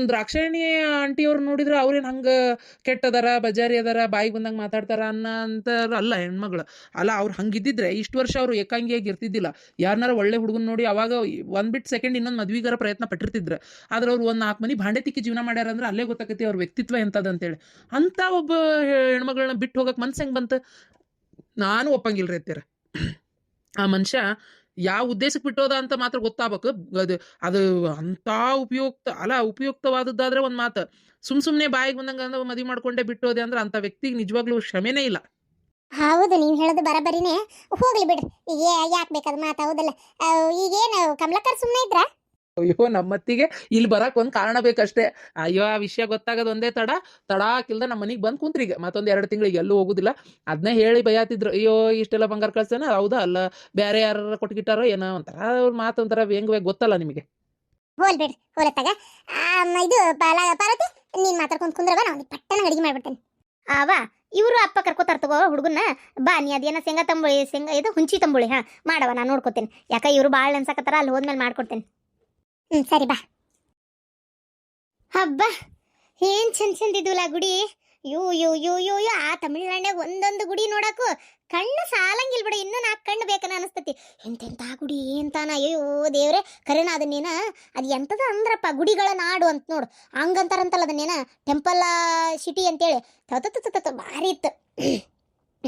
ದ್ರಾಕ್ಷಾಯಣಿ ಆಂಟಿಯವ್ರು ನೋಡಿದ್ರೆ ಅವ್ರೇನು ಹಂಗೆ ಕೆಟ್ಟದಾರ, ಬಜಾರಿ ಅದಾರ, ಬಾಯಿಗೆ ಬಂದಂಗೆ ಮಾತಾಡ್ತಾರ ಅನ್ನೋ ಅಂತಾರ ಅಲ್ಲ ಹೆಣ್ಮಗಳು. ಅಲ್ಲ ಅವ್ರು ಹಂಗಿದ್ದಿದ್ರೆ ಇಷ್ಟು ವರ್ಷ ಅವರು ಏಕಾಂಗಿಯಾಗಿ ಇರ್ತಿದ್ದಿಲ್ಲ. ಯಾರನ್ನಾರ ಒಳ್ಳೆ ಹುಡುಗನ ನೋಡಿ ಅವಾಗ ಒಂದು ಬಿಟ್ಟು ಸೆಕೆಂಡ್ ಇನ್ನೊಂದು ಮದ್ವಿಗಾರ ಪ್ರಯತ್ನ ಪಟ್ಟಿರ್ತಿದ್ರು. ಆದ್ರೆ ಅವ್ರು ಒಂದು ನಾಲ್ಕು ಮನಿ ಭಾಂಡೆ ತಿಕ್ಕಿ ಜೀವನ ಮಾಡ್ಯಾರ ಅಂದ್ರೆ ಅಲ್ಲೇ ಗೊತ್ತಾಕತಿ ಅವ್ರ ವ್ಯಕ್ತಿತ್ವ ಎಂಥದ್ದು ಅಂತೇಳಿ. ಅಂಥ ಒಬ್ಬ ಹೆಣ್ಮಗಳನ್ನ ಬಿಟ್ಟು ಹೋಗಕ್ಕೆ ಮನ್ಸು ಹೆಂಗೆ ಬಂತು? ನಾನು ರೀ ಅತ್ತೀರ. ಆ ಮನುಷ್ಯ ಯಾವ ಉದ್ದೇಶಕ್ಕೆ ಬಿಟ್ಟೋದ ಅಂತ ಮಾತ್ರ ಗೊತ್ತಾಗಬೇಕು. ಅದು ಅದು ಅಂಥ ಉಪಯುಕ್ತ, ಅಲ್ಲ ಉಪಯುಕ್ತವಾದದ್ದಾದ್ರೆ ಒಂದು ಮಾತು, ಸುಮ್ ಸುಮ್ಮನೆ ಬಾಯಿಗೆ ಬಂದಂಗೆ ಅಂದ್ರೆ ಮದುವೆ ಮಾಡ್ಕೊಂಡೆ ಬಿಟ್ಟೋದೆ ಅಂದ್ರೆ ಅಂಥ ವ್ಯಕ್ತಿಗೆ ನಿಜವಾಗ್ಲೂ ಕ್ಷಮೆನೇ ಇಲ್ಲ. ಹೌದು, ನೀವು ಹೇಳೋದು ಬರಬರಿನೇ. ಹೋಗ್ಲಿ ಬಿಡ್ರಿ ಯಾಕೆ ಬೇಕಾದ ಮಾತು, ಹೌದಲ್ಲ. ಈಗೇನು ಕಮಲಕರ್ ಸುಮ್ಮನೆ ಇದ್ರ? ಅಯ್ಯೋ, ನಮ್ಮತ್ತಿಗೆ ಇಲ್ಲಿ ಬರಕ್ ಒಂದ್ ಕಾರಣ ಬೇಕಷ್ಟೇ. ಅಯ್ಯೋ, ಆ ವಿಷಯ ಗೊತ್ತಾಗದ ಒಂದೇ ತಡ. ತಡಾಕಿಲ್ದ ನಮ್ಮ ಮನಿಗ್ ಬಂದ್ ಕುಂತ್ರಿ ಈಗ. ಮತ್ತೊಂದ್ ಎರಡು ತಿಂಗಳಿಗೆ ಎಲ್ಲೂ ಹೋಗುದಿಲ್ಲ. ಅದನ್ನೇ ಹೇಳಿ ಬಯಾತಿದ್ರು, ಅಯ್ಯೋ, ಇಷ್ಟೆಲ್ಲ ಬಂಗಾರ ಕಳ್ಸೇನ? ಹೌದಾ, ಅಲ್ಲ ಬೇರೆ ಯಾರ ಕೊಟ್ಗಿಟ್ಟಾರೋ ಏನೋ ಒಂಥರ. ಅವ್ರ ಮಾತು ಒಂಥರ ಹೆಂಗ್ ಗೊತ್ತಲ್ಲ ನಿಮಗೆ. ಹೋಲ್ ಇದು ನೀನ್ ಕುಂದ್ರವ ಅವ ಇವರು ಅಪ್ಪ ಕರ್ಕೋತಾರ ತಗೋ ಹುಡುಗನ್ನ. ಬಾ, ನೀ ಅದೇನ ಶೇಂಗಾ ತಂಬುಳಿ, ಶೇಂಗಾ, ಇದು ಹುಂಚಿ ತಂಬುಳಿ, ಹಾ, ಮಾಡವ, ನಾನು ನೋಡ್ಕೊತೇನೆ. ಯಾಕ, ಇವರು ಬಾಳ್ ಅನ್ಸಕತ್ತಾರ ಅಲ್ಲಿ ಹೋದ್ಮೇಲೆ ಮಾಡ್ಕೊಡ್ತೇನೆ. ಹ್ಮ್, ಸರಿ ಬಾ. ಹಬ್ಬ, ಏನ್ ಚಂದ ಚಂದ ಗುಡಿ? ಯೋ ಯೋ ಯೋ ಯೋ ಯೋ, ಆ ತಮಿಳ್ನಾಡ್ಯಾಗ ಒಂದೊಂದು ಗುಡಿ ನೋಡಕ್ಕೂ ಕಣ್ಣು ಸಾಲಂಗಿಲ್ ಬಿಡು, ಇನ್ನೂ ನಾಲ್ಕು ಕಣ್ಣು ಬೇಕನ ಅನಿಸ್ತತಿ. ಎಂತೆಂಥ ಗುಡಿ ಎಂತಾನ ಅಯ್ಯೋ ದೇವ್ರೆ, ಕರೆನ ಅದನ್ನೇನ? ಅದು ಎಂಥದ ಅಂದ್ರಪ್ಪ, ಗುಡಿಗಳ ನಾಡು ಅಂತ ನೋಡು. ಹಂಗಂತಾರಂತಲ್ಲ ಅದನ್ನೇನ? ಟೆಂಪಲ್ ಸಿಟಿ ಅಂತೇಳಿ. ತತ ತತ ಭಾರಿ ಇತ್ತು.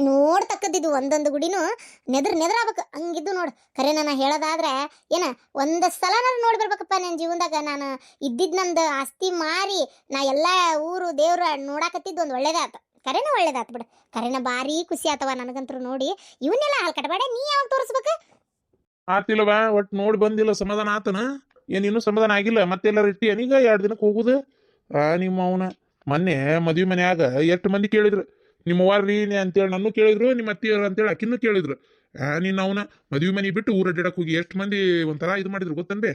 ನೋಡ್ತಕ್ಕದಿದ್ದು ಒಂದೊಂದು ಗುಡಿನೂ ನೆದ್ರ ನೆದ್ರಾಗ್ಬೇಕು ಹಂಗಿದ್ದು ನೋಡು. ಖರೆ ನಾನು ಹೇಳೋದಾದ್ರೆ, ಏನ, ಒಂದು ಸಲ ನೋಡಿ ಬರ್ಬೇಕಪ್ಪ ನನ್ನ ಜೀವನದಾಗ. ನಾನು ಇದ್ದಿದ್ದು ನಂದು ಆಸ್ತಿ ಮಾರಿ, ನಾ ಎಲ್ಲ ಊರು ದೇವ್ರ ನೋಡಾಕತ್ತಿದ್ದು ಒಂದು ಒಳ್ಳೇದಾತ. ಕರೆನ ಒಳ್ಳೇದಾತು ಬಿಡು. ಕರೆನ ಭಾರಿ ಖುಷಿ ಆತವ ನನಗಂತೂ ನೋಡಿ. ಇವನ್ನೆಲ್ಲ ಹಾಲು ಕಟ್ಬೇಡ, ನೀ ಯಾವಾಗ ತೋರಿಸ್ಬೇಕು? ಆತಿಲ್ವಾ ಒಟ್ ನೋಡಿ ಬಂದಿಲ್ಲ, ಸಮಾಧಾನ ಆತನ? ಏನು ಇನ್ನೂ ಸಮಾಧಾನ ಆಗಿಲ್ಲ? ಮತ್ತೆಲ್ಲ ಇರ್ತೀಯ ಏನೀಗ ಎರಡು ದಿನಕ್ಕೆ ಹೋಗುದು? ನಿಮ್ಮ ಅವನ. ಮೊನ್ನೆ ಮದುವೆ ಮನ್ಯಾಗ ಎಷ್ಟು ಮಂದಿ ಕೇಳಿದ್ರು. ನಿಮ್ಮ ಅವ್ವಾರ್ರಿ ಅಂತೇಳಿ ನನ್ನ ಕೇಳಿದ್ರು ನಿಮ್ಮ ಅತ್ತಿಯವ್ರು ಅಂತೇಳಿ ಅಕ್ಕಿನೂ ಕೇಳಿದ್ರು. ಆ ನಿನ್ನ ಅವನ ಮದುವೆ ಮನೆ ಬಿಟ್ಟು ಊರ ಅಡ್ಡಾಡಕ್ ಹೋಗಿ ಎಷ್ಟು ಮಂದಿ ಒಂಥರ ಇದು ಮಾಡಿದ್ರು ಗೊತ್ತನ್ಬೇ?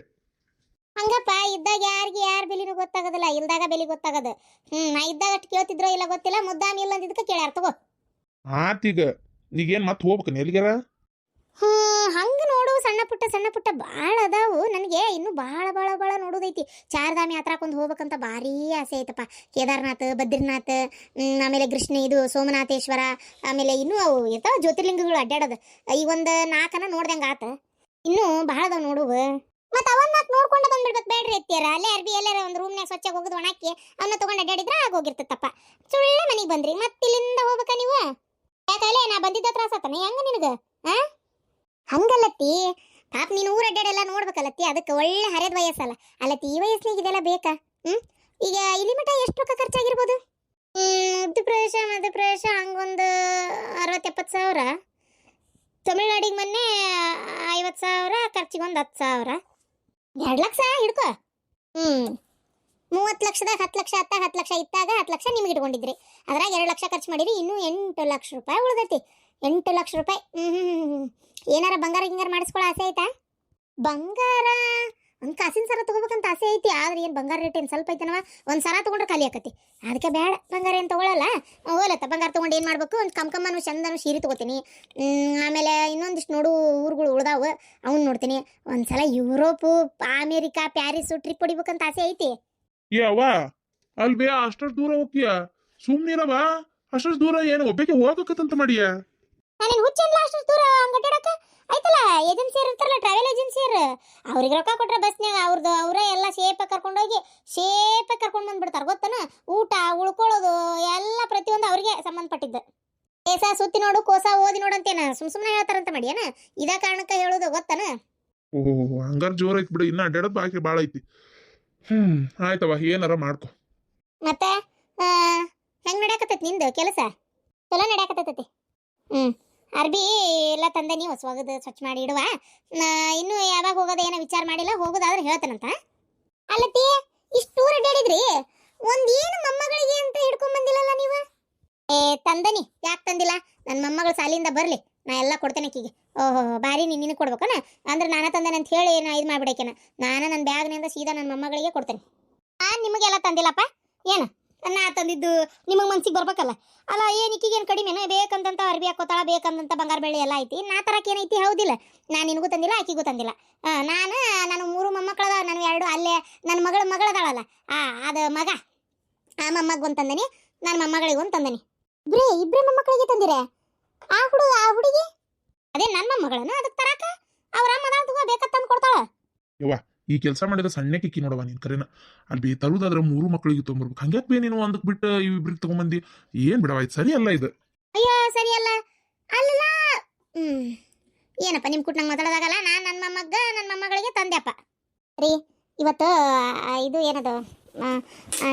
ಹಂಗಪ್ಪ ಇದ್ದಾಗ ಯಾರಿಗೆ ಯಾರ ಬೆಲೆನೂ ಗೊತ್ತಾಗೋದಿಲ್ಲ ಇಲ್ದಾಗ ಬೆಲೆ ಗೊತ್ತಾಗದು. ಹ್ಮ್ ನಾ ಇದ್ದಾಗ ಅಷ್ಟು ಕೇಳ್ತಿದ್ರೋ ಇಲ್ಲ ಗೊತ್ತಿಲ್ಲ ಮುದ್ದಾಮ್ ಇಲ್ಲ ಅಂದಿದ್ದಕ್ಕೆ ಕೇಳ್ಯಾರ ತಗೋ. ಆತೀಗ ನೀಗೇನು ಮತ್ತೆ ಹೋಗ್ಬೇಕು ಎಲ್ಲಿಗಾರ ಹ್ಮ್, ಹಂಗೆ ನೋಡು, ಸಣ್ಣ ಪುಟ್ಟ ಸಣ್ಣ ಪುಟ್ಟ ಭಾಳ ಅದಾವು. ನನಗೆ ಇನ್ನೂ ಭಾಳ ಭಾಳ ಭಾಳ ನೋಡೋದೈತಿ. ಚಾರ್ಧಾಮ್ ಯಾತ್ರಾಕೊಂದು ಹೋಗ್ಬೇಕಂತ ಭಾರಿ ಆಸೆ ಐತಪ್ಪ. ಕೇದಾರ್ನಾಥ್, ಬದ್ರಿನಾಥ್ ಆಮೇಲೆ ಕೃಷ್ಣ, ಇದು ಸೋಮನಾಥೇಶ್ವರ, ಆಮೇಲೆ ಇನ್ನೂ ಅವು ಇರ್ತಾವ ಜ್ಯೋತಿರ್ಲಿಂಗಗಳು ಅಡ್ಡಾಡೋದು. ಈ ಒಂದು ನಾಲ್ಕನ ನೋಡ್ದಂಗೆ ಆತ. ಇನ್ನೂ ಭಾಳ ಅದಾವ ನೋಡುವ ಮತ್ತೆ ಅವನ್ನ ಮತ್ತೆ ನೋಡ್ಕೊಂಡು ಬಂದ್ಬಿಡ್ಬೇಕು ಬೇಡ್ರಿ ಎತ್ತಿಯರ ಅಲ್ಲೇ ಅರ್ಬಿ ಎಲ್ಲಾರ ಒಂದು ರೂಮ್ನಾಗ ಸ್ವಚ್ಛ ಹೋಗುದು ಒಣಾಕಿ ಅವನ್ನ ತಗೊಂಡು ಅಡ್ಡಾಡಿದ್ರೆ ಆಗೋಗಿರ್ತೈತಪ್ಪ ಸುಳ್ಳೆ ಮನೆಗೆ ಬಂದ್ರಿ. ಮತ್ತೆ ಇಲ್ಲಿಂದ ಹೋಗ್ಬೇಕಾ ನೀವು? ಯಾಕಲೆ ನಾ ಬಂದಿದ್ದ ತ್ರಾಸ ಆತನ ಹೆಂಗ ನಿನಗೆ? ಆ? ಹಂಗಲ್ಲತ್ತಿ ಪಾಪ ನೀನು ಊರ ಅಡ್ಡಾಡೆಲ್ಲ ನೋಡ್ಬೇಕಲ್ಲತ್ತಿ? ಅದಕ್ಕೆ ಒಳ್ಳೆ ಹರಿದ ವಯಸ್ಸಲ್ಲ. ಅಲ್ಲತ್ತಿ, ಈ ವಯಸ್ಸಿನಾಗ ಇದೆಲ್ಲ ಬೇಕಾ? ಹ್ಮ್? ಈಗ ಇಲ್ಲಿ ಮಠ ಎಷ್ಟು ರೊಕ್ಕ ಖರ್ಚಾಗಿರ್ಬೋದು? ಹ್ಮ್, ಮಧ್ಯಪ್ರದೇಶ ಮಧ್ಯಪ್ರದೇಶ ಹಂಗೊಂದು ಅರವತ್ತೆಪ್ಪತ್ತು ಸಾವಿರ. ತಮಿಳ್ನಾಡಿಗೆ ಮೊನ್ನೆ ಐವತ್ತು ಸಾವಿರ ಖರ್ಚಿಗೆ ಒಂದು ಹತ್ತು ಸಾವಿರ. ಎರಡು ಲಕ್ಷ ಹಿಡ್ಕೊ. ಹ್ಮ್. ಮೂವತ್ತು ಲಕ್ಷದಾಗ ಹತ್ತು ಲಕ್ಷ ಹತ್ತಾಗ ಹತ್ತು ಲಕ್ಷ ಇತ್ತಾಗ ಹತ್ತು ಲಕ್ಷ ನಿಮ್ಗೆ ಇಟ್ಕೊಂಡಿದ್ರಿ. ಅದ್ರಾಗ ಎರಡು ಲಕ್ಷ ಖರ್ಚು ಮಾಡಿರಿ, ಇನ್ನೂ ಎಂಟು ಲಕ್ಷ ರೂಪಾಯಿ ಉಳ್ದೈತಿ. ಎಂಟು ಲಕ್ಷ ರೂಪಾಯಿ. ಏನಾರ ಬಂಗಾರ ಗಿಂಗಾರ ಮಾಡಿಸ್ಕೊಳ್ಳೋ ಆಸೆ ಐತಾ ಬಂಗಾರ? ಒಂದು ಕಾಸಿನ ಸರ ತಗೋಬೇಕಂತ ಆಸೆ ಐತಿ. ಆದ್ರೆ ಏನು ಬಂಗಾರ ರೇಟ್ ಏನು ಸ್ವಲ್ಪ ಐತನವ? ಒಂದು ಸರ ತಗೊಂಡ್ರೆ ಖಾಲಿ ಆಕತಿ. ಅದಕ್ಕೆ ಬೇಡ ಬಂಗಾರ ಏನು ತಗೊಳಲ್ಲ. ಹೋಲತ್ತ ಬಂಗಾರ ತಗೊಂಡು ಏನು ಮಾಡ್ಬೇಕು? ಒಂದು ಕಮ್ಕಮ್ಮನು ಚಂದನು ಸೀರೆ ತಗೋತೀನಿ. ಆಮೇಲೆ ಇನ್ನೊಂದಿಷ್ಟು ನೋಡು ಊರುಗಳು ಉಳ್ದಾವ. ಅವ್ನು ನೋಡ್ತೀನಿ. ಒಂದ್ಸಲ ಯುರೋಪು, ಅಮೇರಿಕಾ, ಪ್ಯಾರಿಸ್ ಟ್ರಿಪ್ ಹೊಡಿಬೇಕಂತ ಆಸೆ ಐತಿ. ಏ ಅವ್ವ ಅಲ್ಬೇ ಅಷ್ಟಷ್ಟು ದೂರ ಹೋಗ್ತೀಯ? ಸುಮ್ನಿರವ ಅಷ್ಟಷ್ಟು ದೂರ ಏನು ಒಬ್ಬಕ್ಕೆ ಹೋಗಕತ್ತಂತ ಮಾಡಿಯ? ನಾನೇನು ಹುಚ್ಚಲ್ಲ ಅಷ್ಟು ದೂರ ಹಂಗಡ್ಡಾಡಕ ಆಯ್ತಲ್ಲ ಏಜೆನ್ಸಿ ಇರ್ತಾರಲ್ಲ ಟ್ರಾವೆಲ್ ಏಜೆನ್ಸಿಯರ್ ಅವ್ರಿಗೆ ರೊಕ್ಕ ಕೊಟ್ರೆ ಬಸ್ನ್ಯಾಗ ಅವ್ರದ್ದು ಅವರೇ ಎಲ್ಲ ಶೇಪಾಗಿ ಕರ್ಕೊಂಡೋಗಿ ಶೇಪಾಗಿ ಕರ್ಕೊಂಡು ಬಂದ್ಬಿಡ್ತಾರೆ ಗೊತ್ತನ? ಊಟ ಉಳ್ಕೊಳ್ಳೋದು ಎಲ್ಲ ಪ್ರತಿಯೊಂದು ಅವ್ರಿಗೆ ಸಂಬಂಧಪಟ್ಟಿದ್ದು. ಕೇಸ ಸುತ್ತಿ ನೋಡು ಕೋಸ ಓದಿ ನೋಡು ಅಂತೇನ? ಸುಮ್ ಸುಮ್ಮನೆ ಹೇಳ್ತಾರಂತ ಮಾಡಿ ಏನ ಇದ ಕಾರಣಕ್ಕೆ ಹೇಳೋದು ಗೊತ್ತನ? ಓಹ್ ಹಂಗಾರ ಜೋರ್ ಐತಿ ಬಿಡು ಇನ್ನ ಅಡ್ಡಾಡೋದು ಬಾಕಿ ಭಾಳ ಐತಿ. ಹ್ಮ್ ಆಯ್ತವ ಏನಾರ ಮಾಡ್ಕೊ. ಮತ್ತೆ ಹೆಂಗ್ ನಡ್ಯಾಕತ್ತೈತಿ ನಿಂದು? ಕೆಲಸ? ಚಲೋ ನಡ್ಯಾಕತ್ತೈತಿ ಹ್ಮ್. ಅರ್ಬಿ, ಎಲ್ಲ ತಂದೆ ನೀವು ಹೊಸವಾಗದು ಸ್ವಚ್ಛ ಮಾಡಿ ಇಡುವ. ಇನ್ನು ಯಾವಾಗ ಹೋಗೋದ ಏನೋ ವಿಚಾರ ಮಾಡಿಲ್ಲ, ಹೋಗೋದಾದ್ರೆ ಹೇಳ್ತಾನಂತ. ಅಲ್ಲತಿ ಇಷ್ಟು ದೂರ ಅಡ್ಡಾಡಿದ್ರಿ ಒಂದ್ ಏನು ಮೊಮ್ಮಗಳಿಗೆ ಅಂತ ಹಿಡ್ಕೊಂಡ್ ಬಂದಿಲ್ಲಲ್ಲ ನೀವು? ಏ ತಂದನಿ ಯಾಕೆ ತಂದಿಲ್ಲ? ನನ್ನ ಮೊಮ್ಮಗಳು ಸಾಲಿಂದ ಬರಲಿ, ನಾ ಎಲ್ಲ ಕೊಡ್ತೇನೆ ಆಕಿಗೆ. ಓಹೋ ಬಾರಿ ನೀನು ನಿನಗೆ ಕೊಡ್ಬೇಕನ? ಅಂದ್ರೆ ನಾನೇ ತಂದೆ ಅಂತ ಹೇಳಿ ನಾ ಇದು ಮಾಡ್ಬಿಡಕೇನ? ನಾನು ನನ್ನ ಬ್ಯಾಗ್ನಿಂದ ಸೀದಾ ನನ್ನ ಮೊಮ್ಮಗಳಿಗೆ ಕೊಡ್ತೇನೆ. ಆ ನಿಮಗೆಲ್ಲ ತಂದಿಲ್ಲಪ್ಪ? ಏನು? ನಾ ತಂದಿದ್ದು ನಿಮಗೆ ಮನ್ಸಿಗೆ ಬರ್ಬೇಕಲ್ಲ. ಅಲ್ಲ ಏನು ಇಕ್ಕಿಗೇನು ಕಡಿಮೆನ? ಬೇಕಂತಂತ ಅರ್ಬಿ ಹಾಕೋತಾಳ ಬೇಕಂತ ಬಂಗಾರ ಬೆಳ್ಳಿ ಎಲ್ಲ ಐತಿ. ನಾ ತರಕ್ಕೆ ಏನೈತಿ ಹೌದಿಲ್ಲ. ನಾನು ನಿನಗೂ ತಂದಿಲ್ಲ, ಆಕಿಗೂ ತಂದಿಲ್ಲ. ನಾನು ನಾನು ಮೂರು ಮೊಮ್ಮಕ್ಕಳದ, ನಾನು ಎರಡು ಅಲ್ಲೇ, ನನ್ನ ಮಗಳ ಮಗಳದಾಳಲ್ಲ. ಆ, ಅದು ಮಗ. ಆ ಮೊಮ್ಮಗ ಒಂದು ತಂದನಿ, ನನ್ನ ಮೊಮ್ಮಗಳಿಗೆ ಒಂದು ತಂದನಿ. ಇಬ್ರೇ ಇಬ್ರೇ ಮೊಮ್ಮಕ್ಕಳಿಗೆ ತಂದಿರೆ? ಆ ಹುಡುಗ ಆ ಹುಡುಗಿ? ಅದೇ ನನ್ನ ಮೊಮ್ಮಗಳನ್ನ ಅದಕ್ಕೆ ತರಾಕ? ಅವ್ರ ಅಮ್ಮ ತಗೋ, ಬೇಕಂತ ಕೊಡ್ತಾಳ. ಈ ಕೆಲಸ ಮಾಡಿದ ಸಣ್ಣ ಕಿಕ್ಕಿ ನೋಡವ ನೀನು ಕರೆನ. ಅಲ್ಲಿ ಬೇ ತರುದಾದ್ರೆ ಮೂರು ಮಕ್ಕಳಿಗೆ ತೊಗೊಂಡ್ಬರ್ಬೇಕು ಹಂಗ್ಯಾಕ್ ಬೇ ನೀನು ಒಂದಕ್ಕೆ ಬಿಟ್ಟು ಇವ್ರಿಗೆ ತಗೊಂಬಂದಿ? ಏನ್ ಬಿಡವ ಇದು ಸರಿ ಅಲ್ಲ ಇದು. ಅಯ್ಯೋ ಸರಿ ಅಲ್ಲ ಅಲ್ಲ ಏನಪ್ಪ ನಿಮ್ಮ ಕುಟ್ನಂಗೆ ಮಾತಾಡೋದಾಗಲ್ಲ? ನಾನು ನನ್ನ ಮೊಮ್ಮಗ ನನ್ನ ಮೊಮ್ಮಗಳಿಗೆ ತಂದೆಪ್ಪ ರೀ, ಇವತ್ತು ಇದು ಏನದು?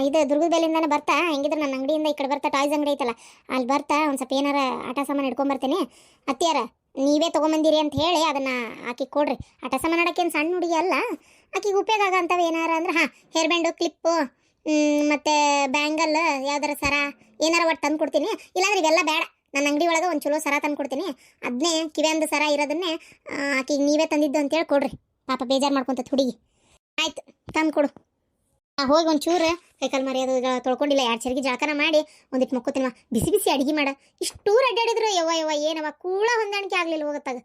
ಇದು ದುರ್ಗದ ಬೇಲಿಂದಾನೆ ಬರ್ತಾ? ಹೆಂಗಿದ್ರೆ ನನ್ನ ಅಂಗಡಿಯಿಂದ ಈ ಕಡೆ ಬರ್ತಾ, ಟಾಯ್ಸ್ ಅಂಗಡಿ ಐತಲ್ಲ. ಅಲ್ಲಿ ಬರ್ತಾ, ಒಂದು ಸ್ವಲ್ಪ ಏನಾರ ಆಟ ಸಾಮಾನು ಇಟ್ಕೊಂಬರ್ತೀನಿ ಅತ್ತಿಯಾರ, ನೀವೇ ತೊಗೊಂಬಂದಿರಿ ಅಂತ ಹೇಳಿ ಅದನ್ನ ಹಾಕಿ ಕೊಡ್ರಿ. ಆಟ ಸಾಮಾನು ಆಡೋಕ್ಕೇನು ಸಣ್ಣ ಹುಡುಗಿ ಅಲ್ಲ? ಆಕಿಗೆ ಉಪಯೋಗ ಆಗೋಂಥವು ಏನಾರ ಅಂದ್ರೆ, ಹಾಂ ಹೇರ್ ಬ್ಯಾಂಡು ಕ್ಲಿಪ್ಪು ಮತ್ತು ಬ್ಯಾಂಗಲ್ ಯಾವ್ದಾರ ಸರ, ಏನಾರ ಒಟ್ಟು ತಂದು ಕೊಡ್ತೀನಿ. ಇಲ್ಲಾಂದ್ರೆ ಇವೆಲ್ಲ ಬೇಡ ನನ್ನ ಅಂಗಡಿ ಒಳಗೆ ಒಂದು ಚಲೋ ಸರ ತಂದು ಕೊಡ್ತೀನಿ. ಅದನ್ನೇ ಕಿವಿಯಂದು ಸರ ಇರೋದನ್ನೇ ಆಕಿಗೆ ನೀವೇ ತಂದಿದ್ದು ಅಂತೇಳಿ ಕೊಡ್ರಿ. ಪಾಪ ಬೇಜಾರು ಮಾಡ್ಕೊಂತ ಹುಡುಗಿ. ಆಯ್ತು, ತಂದು ಕೊಡು. ಹೋಗಿ ಒಂದು ಚೂರು ಕೈಕಾಲು ಮರಿ ತೊಳ್ಕೊಂಡಿಲ್ಲ, ಎರಡು ಚರಿಗೆ ಜಳಕನ ಮಾಡಿ ಒಂದಿಟ್ಟು ಮಕ್ಕೋತೀನವ. ಬಿಸಿ ಬಿಸಿ ಅಡುಗೆ ಮಾಡ. ಇಷ್ಟೂರು ಅಡ್ಡಾಡಿದ್ರು ಯವ್ವ ಯವ್ವ, ಏನವ, ಕೂಳ ಹೊಂದಾಣಿಕೆ ಆಗಲಿಲ್ಲ ಹೋಗತ್ತಾಗ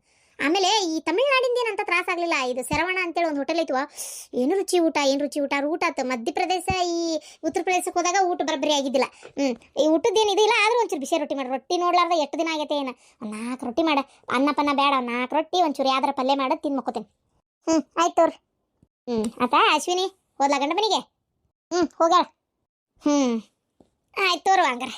ಆಮೇಲೆ ಈ ತಮಿಳ್ನಾಡಿಂದ ಏನಂತ ತ್ರಾಸ ಆಗಲಿಲ್ಲ. ಇದು ಶರವಣ ಅಂತೇಳಿ ಒಂದು ಹೋಟೆಲ್ ಐತವ ಏನು ರುಚಿ ಊಟ, ಏನು ರುಚಿ ಊಟ? ಊಟ ಆತು ಮಧ್ಯಪ್ರದೇಶ, ಈ ಉತ್ತರ ಪ್ರದೇಶಕ್ಕೆ ಹೋದಾಗ ಊಟ ಬರಬರಿ ಆಗಿದ್ದಿಲ್ಲ. ಹ್ಞೂ ಈ ಊಟದ್ದೇನು ಇದಿಲ್ಲ ಆದರೂ ಒಂಚೂರು ಬಿಸಿ ರೊಟ್ಟಿ ಮಾಡಿ. ರೊಟ್ಟಿ ನೋಡ್ಲಾರ್ದ ಎಷ್ಟು ದಿನ ಆಗೈತೆ ಏನು? ಒಂದು ನಾಲ್ಕು ರೊಟ್ಟಿ ಮಾಡ. ಅನ್ನ ಬೇಡ ನಾಲ್ಕು ರೊಟ್ಟಿ, ಒಂಚೂರು ಯಾವ್ದಾರ ಪಲ್ಯ ಮಾಡ ತಿನ್ಮಕ್ಕೋತೇನೆ ಹ್ಞೂ ಆಯ್ತು ತೋರಿ. ಹ್ಞೂ ಆತ ಅಶ್ವಿನಿ, ಹೋದ್ಲಾ ಗಂಡ ಮನೆಗೆ ಹ್ಞೂ ಹೋಗ್ಯಾಳ. ಹ್ಞೂ ಆಯ್ತು ತೋರು ಹಂಗಾರೆ.